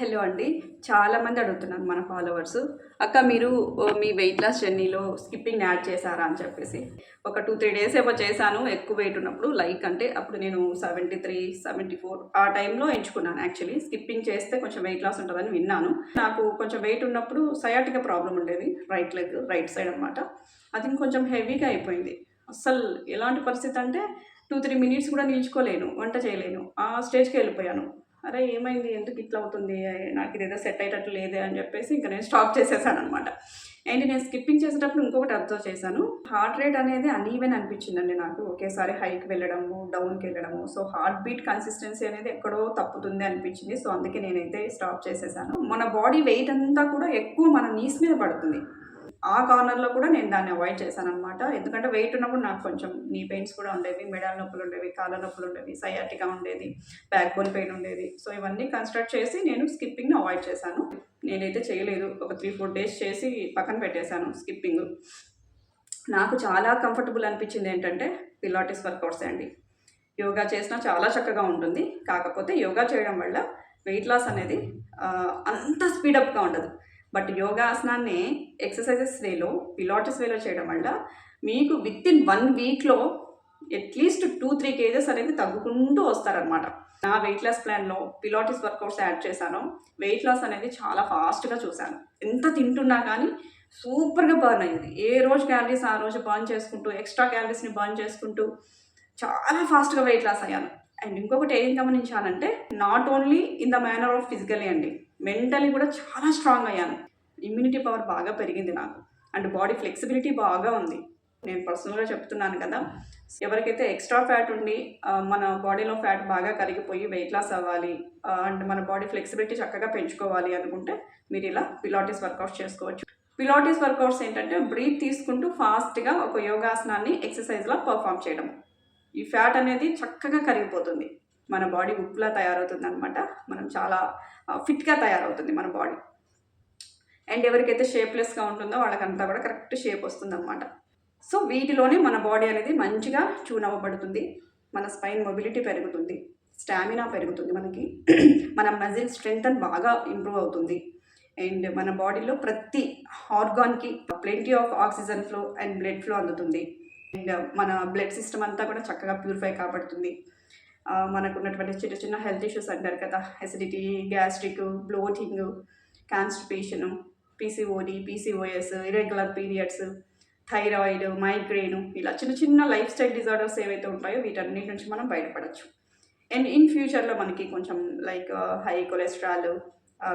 Hello అండి. చాలామంది అడుగుతున్నారు మన ఫాలోవర్స్. అక్క మీరు మీ వెయిట్ లాస్ జర్నీలో స్కిప్పింగ్ యాడ్ చేశారా అని చెప్పేసి. ఒక టూ త్రీ డేస్ ఏమో చేశాను. ఎక్కువ వెయిట్ ఉన్నప్పుడు లైక్ అంటే అప్పుడు నేను సెవెంటీ త్రీ సెవెంటీ ఫోర్ ఆ టైంలో ఎంచుకున్నాను యాక్చువల్లీ. స్కిప్పింగ్ చేస్తే కొంచెం వెయిట్ లాస్ ఉంటుందని విన్నాను. నాకు కొంచెం వెయిట్ ఉన్నప్పుడు సయాటిక ప్రాబ్లం ఉండేది. రైట్ లెగ్ రైట్ సైడ్ అనమాట అది ఇంకొంచెం హెవీగా అయిపోయింది. అస్సలు ఎలాంటి పరిస్థితి అంటే టూ త్రీ మినిట్స్ కూడా నిల్చుకోలేను వంట చేయలేను. ఆ స్టేజ్కి వెళ్ళిపోయాను. అరే ఏమైంది? ఎందుకు ఇట్లా అవుతుంది? నాకు ఇదేదో సెట్ అయ్యేటట్టు లేదే అని చెప్పేసి ఇంకా నేను స్టాప్ చేసేసాను అనమాట అండ్ నేను స్కిప్పింగ్ చేసేటప్పుడు ఇంకొకటి అబ్జర్వ్ చేశాను. హార్ట్ రేట్ అనేది అన్ఈవెన్ అనిపించిందండి నాకు. ఒకేసారి హైకి వెళ్ళడము డౌన్కి వెళ్ళడము. సో హార్ట్ బీట్ కన్సిస్టెన్సీ అనేది ఎక్కడో తప్పుతుంది అనిపించింది. సో అందుకే నేనైతే స్టాప్ చేసేసాను. మన బాడీ వెయిట్ అంతా కూడా ఎక్కువ మన నీస్ మీద పడుతుంది. ఆ కార్నర్లో కూడా నేను దాన్ని అవాయిడ్ చేశాను అనమాట ఎందుకంటే వెయిట్ ఉన్నప్పుడు నాకు కొంచెం నీ పెయిన్స్ కూడా ఉండేవి మెడల నొప్పులు ఉండేవి కాళ్ళ నొప్పులు ఉండేవి సయాటిగా ఉండేది బ్యాక్ బోన్ పెయిన్ ఉండేది. సో ఇవన్నీ కన్స్ట్రక్ట్ చేసి నేను స్కిప్పింగ్ని అవాయిడ్ చేశాను. నేనైతే చేయలేదు. ఒక త్రీ ఫోర్ డేస్ చేసి పక్కన పెట్టేశాను స్కిప్పింగ్ నాకు చాలా కంఫర్టబుల్ అనిపించింది ఏంటంటే పిలాటిస్ వర్కౌట్స్ అండి. యోగా చేసినా చాలా చక్కగా ఉంటుంది. కాకపోతే యోగా చేయడం వల్ల వెయిట్ లాస్ అనేది అంత స్పీడప్గా ఉండదు. బట్ యోగాసనాన్ని ఎక్సర్సైజెస్ వేలో పిలాటిస్ వేలో చేయడం వల్ల మీకు విత్ ఇన్ వన్ వీక్లో at least two three kgs అనేది తగ్గుకుంటూ వస్తారనమాట నా వెయిట్ లాస్ ప్లాన్లో పిలాటిస్ వర్కౌట్స్ యాడ్ చేశాను. వెయిట్ లాస్ అనేది చాలా ఫాస్ట్గా చూశాను. ఎంత తింటున్నా కానీ సూపర్గా బర్న్ అయ్యింది. ఏ రోజు క్యాలరీస్ ఆ రోజు బర్న్ చేసుకుంటూ ఎక్స్ట్రా క్యాలరీస్ని బర్న్ చేసుకుంటూ చాలా ఫాస్ట్గా వెయిట్ లాస్ అయ్యాను. అండ్ ఇంకొకటి ఏం గమనించానంటే not only in the manner of physically and mentally కూడా చాలా స్ట్రాంగ్ అయ్యాను. ఇమ్యూనిటీ పవర్ బాగా పెరిగింది నాకు. అండ్ బాడీ ఫ్లెక్సిబిలిటీ బాగా ఉంది. నేను పర్సనల్గా చెప్తున్నాను కదా ఎవరికైతే ఎక్స్ట్రా ఫ్యాట్ ఉండి మన బాడీలో ఫ్యాట్ బాగా కరిగిపోయి వెయిట్ లాస్ అవ్వాలి అండ్ మన బాడీ ఫ్లెక్సిబిలిటీ చక్కగా పెంచుకోవాలి అనుకుంటే మీరు ఇలా పిలాటిస్ వర్కౌట్స్ చేసుకోవచ్చు. పిలాటిస్ వర్కౌట్స్ ఏంటంటే బ్రీత్ తీసుకుంటూ ఫాస్ట్గా ఒక యోగాసనాన్ని ఎక్సర్సైజ్లో పర్ఫామ్ చేయడం ఈ ఫ్యాట్ అనేది చక్కగా కరిగిపోతుంది. మన బాడీ ఉప్పులా తయారవుతుంది అనమాట మనం చాలా ఫిట్గా తయారవుతుంది మన బాడీ. అండ్ ఎవరికైతే షేప్లెస్గా ఉంటుందో వాళ్ళకంతా కూడా కరెక్ట్ షేప్ వస్తుంది అనమాట సో వీటిలోనే మన బాడీ అనేది మంచిగా ట్యూన్ అవ్వబడుతుంది మన స్పైన్ మొబిలిటీ పెరుగుతుంది. స్టామినా పెరుగుతుంది మనకి. మన మజిల్ స్ట్రెంగ్త్ అని బాగా ఇంప్రూవ్ అవుతుంది. అండ్ మన బాడీలో ప్రతి ఆర్గాన్కి plenty of oxygen flow and blood flow అందుతుంది. అండ్ మన బ్లడ్ సిస్టమ్ అంతా కూడా చక్కగా ప్యూరిఫై కాబడుతుంది. మనకు ఉన్నటువంటి చిన్న చిన్న హెల్త్ ఇష్యూస్ అంటారు కదా acidity gastric bloating constipation PCOD PCOS irregular periods thyroid migraine ఇలా చిన్న చిన్న లైఫ్ స్టైల్ డిజార్డర్స్ ఏవైతే ఉంటాయో వీటన్నిటి నుంచి మనం బయటపడవచ్చు అండ్ ఇన్ ఫ్యూచర్లో మనకి కొంచెం లైక్ హై కొలెస్ట్రాల్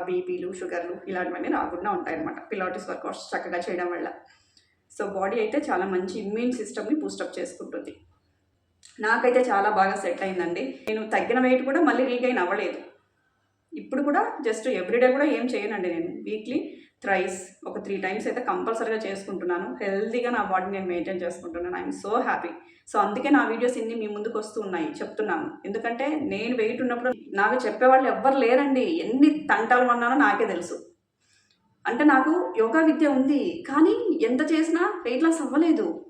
బీపీలు షుగర్లు ఇలాంటివన్నీ రాకుండా ఉంటాయన్నమాట. పిలాటిస్ వర్కౌట్స్ చక్కగా చేయడం వల్ల. సో బాడీ అయితే చాలా మంచి ఇమ్యూన్ సిస్టమ్ని బూస్టప్ చేసుకుంటుంది. నాకైతే చాలా బాగా సెట్ అయిందండి. నేను తగ్గిన వెయిట్ కూడా మళ్ళీ రీగైన్ అవ్వలేదు. ఇప్పుడు కూడా జస్ట్ ఎవ్రీడే కూడా ఏం చేయనండి నేను. వీక్లీ థ్రైస్ ఒక త్రీ టైమ్స్ అయితే కంపల్సరీగా చేసుకుంటున్నాను. హెల్తీగా నా బాడీ నేను మెయింటైన్ చేసుకుంటున్నాను. I'm so happy. సో అందుకే నా వీడియోస్ ఇన్ని మీ ముందుకు వస్తూ ఉన్నాయి. చెప్తున్నాను. ఎందుకంటే నేను వెయిట్ ఉన్నప్పుడు నాకు చెప్పేవాళ్ళు ఎవ్వరు లేరండి. ఎన్ని తంటాలు అన్నానో నాకే తెలుసు. అంటే నాకు యోగా విద్య ఉంది కానీ ఎంత చేసినా వెయిట్ లాస్ అవ్వలేదు.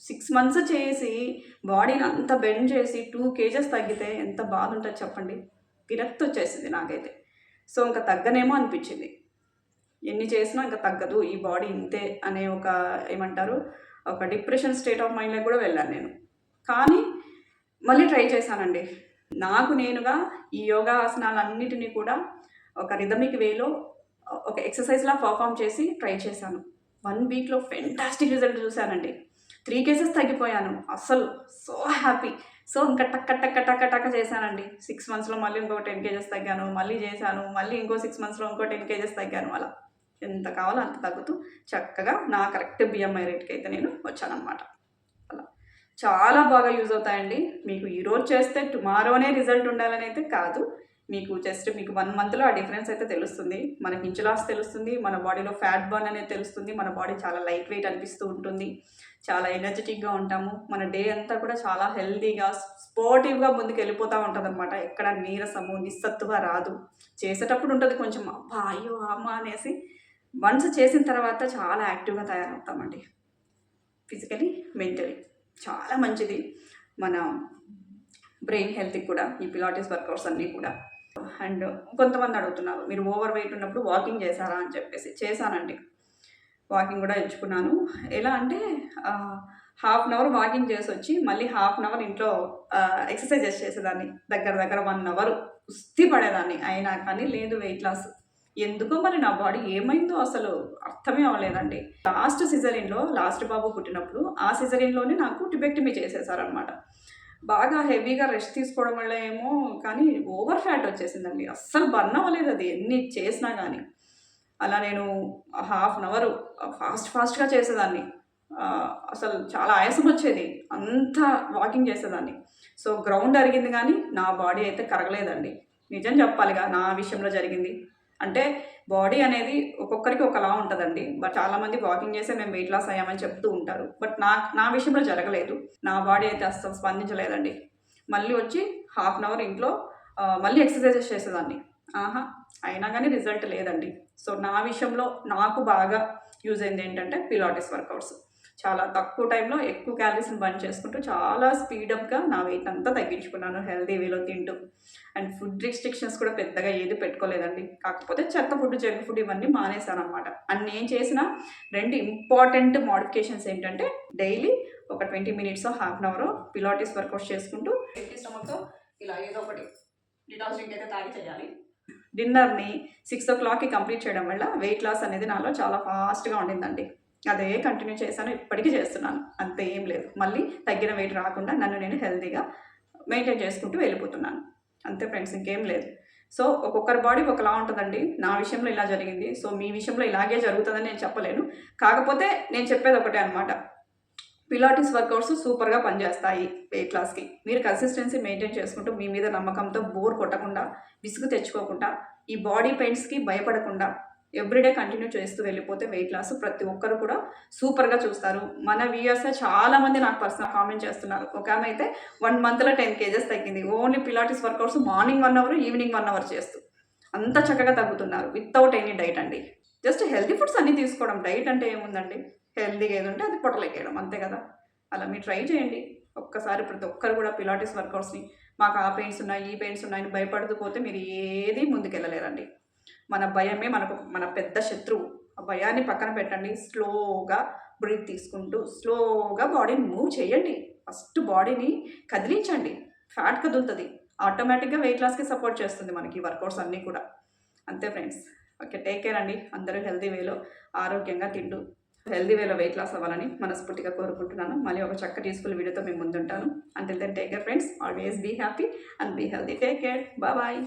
సిక్స్ మంత్స్ చేసి బాడీని అంత బెండ్ చేసి టూ కేజెస్ తగ్గితే ఎంత బాధ ఉంటుంది చెప్పండి? విరక్తి వచ్చేసింది నాకైతే. సో ఇంకా తగ్గనేమో అనిపించింది. ఎన్ని చేసినా ఇంకా తగ్గదు ఈ బాడీ ఇంతే అనే ఒక ఏమంటారు? ఒక డిప్రెషన్ స్టేట్ ఆఫ్ మైండ్లో కూడా వెళ్ళాను నేను. కానీ మళ్ళీ ట్రై చేశానండి. నాకు నేనుగా ఈ యోగా ఆసనాలన్నిటినీ కూడా ఒక రిథమిక్ వేలో ఒక ఎక్సర్సైజ్లా పర్ఫామ్ చేసి ట్రై చేశాను. వన్ వీక్లో ఫెంటాస్టిక్ రిజల్ట్ చూశానండి. త్రీ కేసెస్ తగ్గిపోయాను. అస్సలు సో హ్యాపీ సో ఇంకా టక్క టక్క టక్క టక్క చేశానండి. సిక్స్ మంత్స్లో మళ్ళీ ఇంకో టెన్ కేజెస్ తగ్గాను. మళ్ళీ చేశాను. మళ్ళీ ఇంకో సిక్స్ మంత్స్లో ఇంకో టెన్ కేజెస్ తగ్గాను. అలా. ఎంత కావాలో అంత తగ్గుతూ చక్కగా నా కరెక్ట్ బిఎంఐ రేట్కి అయితే నేను వచ్చానమాట అలా. చాలా బాగా యూజ్ అవుతాయండి. మీకు ఈరోజు చేస్తే టుమారోనే రిజల్ట్ ఉండాలని అయితే కాదు. మీకు జస్ట్ మీకు వన్ మంత్లో ఆ డిఫరెన్స్ అయితే తెలుస్తుంది. మనకి ఇంచు లాస్ తెలుస్తుంది మన బాడీలో ఫ్యాట్ బర్న్ అనేది తెలుస్తుంది మన బాడీ చాలా లైట్ వెయిట్ అనిపిస్తూ ఉంటుంది. చాలా ఎనర్జెటిక్గా ఉంటాము. మన డే అంతా కూడా చాలా హెల్తీగా స్పోర్టివ్గా ముందుకు వెళ్ళిపోతూ ఉంటుంది అనమాట ఎక్కడ నీరసము నిస్సత్తుగా రాదు. చేసేటప్పుడు ఉంటుంది కొంచెం అబ్బా అయ్యో అమ్మ అనేసి. వన్స్ చేసిన తర్వాత చాలా యాక్టివ్గా తయారవుతామండి. ఫిజికలీ మెంటలీ చాలా మంచిది. మన బ్రెయిన్ హెల్త్కి కూడా ఈ పిలాటిస్ వర్కౌట్స్ అన్నీ కూడా. అండ్ కొంతమంది అడుగుతున్నారు మీరు ఓవర్ వెయిట్ ఉన్నప్పుడు వాకింగ్ చేశారా అని చెప్పేసి. చేశానండి. వాకింగ్ కూడా ఎంచుకున్నాను. ఎలా అంటే హాఫ్ అన్ అవర్ వాకింగ్ చేసి వచ్చి మళ్ళీ హాఫ్ అన్ అవర్ ఇంట్లో ఎక్సర్సైజెస్ చేసేదాన్ని. దగ్గర దగ్గర వన్ అవర్ కుస్తీ పడేదాన్ని. అయినా కానీ లేదు వెయిట్ లాస్ ఎందుకో మరి నా బాడీ ఏమైందో అసలు అర్థమే అవ్వలేదండి. లాస్ట్ సిజరిన్లో లాస్ట్ బాబు పుట్టినప్పుడు ఆ సిజరిన్లోనే నాకు టిబెక్టమీ చేసేసారనమాట బాగా హెవీగా రెస్ట్ తీసుకోవడం వల్ల ఏమో కానీ ఓవర్ ఫ్యాట్ వచ్చేసిందండి. అస్సలు బర్న్ అవ్వలేదు అది. ఎన్ని చేసినా కానీ అలా నేను హాఫ్ అన్ అవర్ ఫాస్ట్ ఫాస్ట్గా చేసేదాన్ని. అసలు చాలా ఆయాసం వచ్చేది. అంత వాకింగ్ చేసేదాన్ని. సో గ్రౌండ్ అరిగింది కానీ నా బాడీ అయితే కరగలేదండి. నిజం చెప్పాలిగా నా విషయంలో జరిగింది. అంటే బాడీ అనేది ఒక్కొక్కరికి ఒకలా ఉంటుందండి. బట్ చాలామంది వాకింగ్ చేసే మేము వెయిట్ లాస్ అయ్యామని చెప్తూ ఉంటారు. బట్ నా నా విషయంలో జరగలేదు. నా బాడీ అయితే అస్సలు స్పందించలేదండి. మళ్ళీ వచ్చి హాఫ్ అన్ అవర్ ఇంట్లో మళ్ళీ ఎక్సర్సైజెస్ చేసేదాన్ని. ఆహా అయినా కానీ రిజల్ట్ లేదండి. సో నా విషయంలో నాకు బాగా యూజ్ అయింది ఏంటంటే పిలాటిస్ వర్కౌట్స్. చాలా తక్కువ టైంలో ఎక్కువ క్యాలరీస్ని బంద్ చేసుకుంటూ చాలా స్పీడప్గా నా వెయిట్ అంతా తగ్గించుకున్నాను హెల్దీ వేలో తింటూ. అండ్ ఫుడ్ రిస్ట్రిక్షన్స్ కూడా పెద్దగా ఏది పెట్టుకోలేదండి. కాకపోతే చెత్త ఫుడ్ జంక్ ఫుడ్ ఇవన్నీ మానేశాను అనమాట అండ్ నేను చేసిన రెండు ఇంపార్టెంట్ మోడిఫికేషన్స్ ఏంటంటే డైలీ ఒక twenty minutes half an hour Pilates workout చేసుకుంటూ ఎంటీ స్టమక్తో ఇలా ఏదో ఒకటి డిటాస్ డ్రింక్ అయితే తాగి చేయాలి. డిన్నర్ని సిక్స్ ఓ క్లాక్కి కంప్లీట్ చేయడం వల్ల వెయిట్ లాస్ అనేది నాలో చాలా ఫాస్ట్గా ఉండిందండి. అదే కంటిన్యూ చేశాను ఇప్పటికీ చేస్తున్నాను. అంత ఏం లేదు. మళ్ళీ తగ్గిన వెయిట్ రాకుండా నన్ను నేను హెల్తీగా మెయింటైన్ చేసుకుంటూ వెళ్ళిపోతున్నాను. అంతే ఫ్రెండ్స్ ఇంకేం లేదు. సో ఒక్కొక్కరి బాడీ ఒకలా ఉంటుందండి. నా విషయంలో ఇలా జరిగింది. సో మీ విషయంలో ఇలాగే జరుగుతుందని నేను చెప్పలేను. కాకపోతే నేను చెప్పేది ఒకటే అనమాట పిలాటిస్ వర్కౌట్స్ సూపర్గా పనిచేస్తాయి వెయిట్ లాస్కి మీరు కన్సిస్టెన్సీ మెయింటైన్ చేసుకుంటూ మీ మీద నమ్మకంతో బోర్ కొట్టకుండా విసుగు తెచ్చుకోకుండా ఈ బాడీ పెయిన్స్కి భయపడకుండా ఎవ్రీడే కంటిన్యూ చేస్తూ వెళ్ళిపోతే వెయిట్ లాస్ ప్రతి ఒక్కరు కూడా సూపర్గా చూస్తారు. మన వ్యూయర్స్ చాలా మంది నాకు పర్సనల్ కామెంట్ చేస్తున్నారు. ఒక ఆమె అయితే వన్ మంత్లో టెన్ కేజెస్ తగ్గింది. Only Pilates workouts morning one hour evening one hour చేస్తూ. అంత చక్కగా తగ్గుతున్నారు. వితౌట్ ఎనీ డైట్ అండి. జస్ట్ హెల్తీ ఫుడ్స్ అన్నీ తీసుకోవడం. డైట్ అంటే ఏముందండి? హెల్తీగా ఏది ఉంటే అది పొట్టలేకేయడం అంతే కదా? అలా మీరు ట్రై చేయండి. ఒక్కసారి ప్రతి ఒక్కరు కూడా పిలాటిస్ వర్కౌట్స్ని మాకు ఆ పెయిన్స్ ఉన్నాయి ఈ పెయిన్స్ ఉన్నాయని భయపడుతూ పోతే మీరు ఏది ముందుకెళ్ళలేరండి. మన భయమే మనకు మన పెద్ద శత్రువు. ఆ భయాన్ని పక్కన పెట్టండి. స్లోగా బ్రీత్ తీసుకుంటూ స్లోగా బాడీని మూవ్ చేయండి. ఫస్ట్ బాడీని కదిలించండి. ఫ్యాట్ కదులుతుంది. ఆటోమేటిక్గా వెయిట్ లాస్కి సపోర్ట్ చేస్తుంది మనకి వర్కౌట్స్ అన్నీ కూడా. అంతే ఫ్రెండ్స్. ఓకే టేక్ కేర్ అండి. అందరూ హెల్తీ వేలో ఆరోగ్యంగా తింటూ హెల్దీ వేలో వెయిట్ లాస్ అవ్వాలని మనస్ఫూర్తిగా కోరుకుంటున్నాను. మళ్ళీ ఒక చక్కటి యూస్ఫుల్ వీడియోతో మేము ముందుంటాను. Until then take care friends always be happy and be healthy take care bye